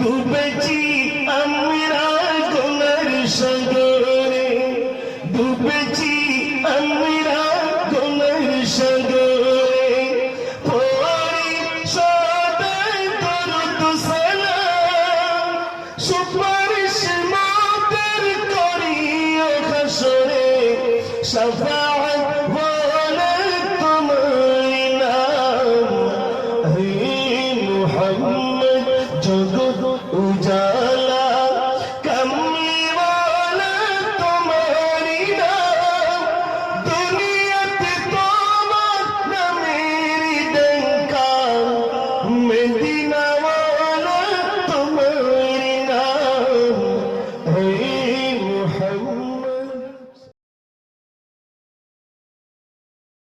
ডুবেছি আমরা তোমার সগরে ডুবেছি شفاعة ظلتم لنا هي محمد جدد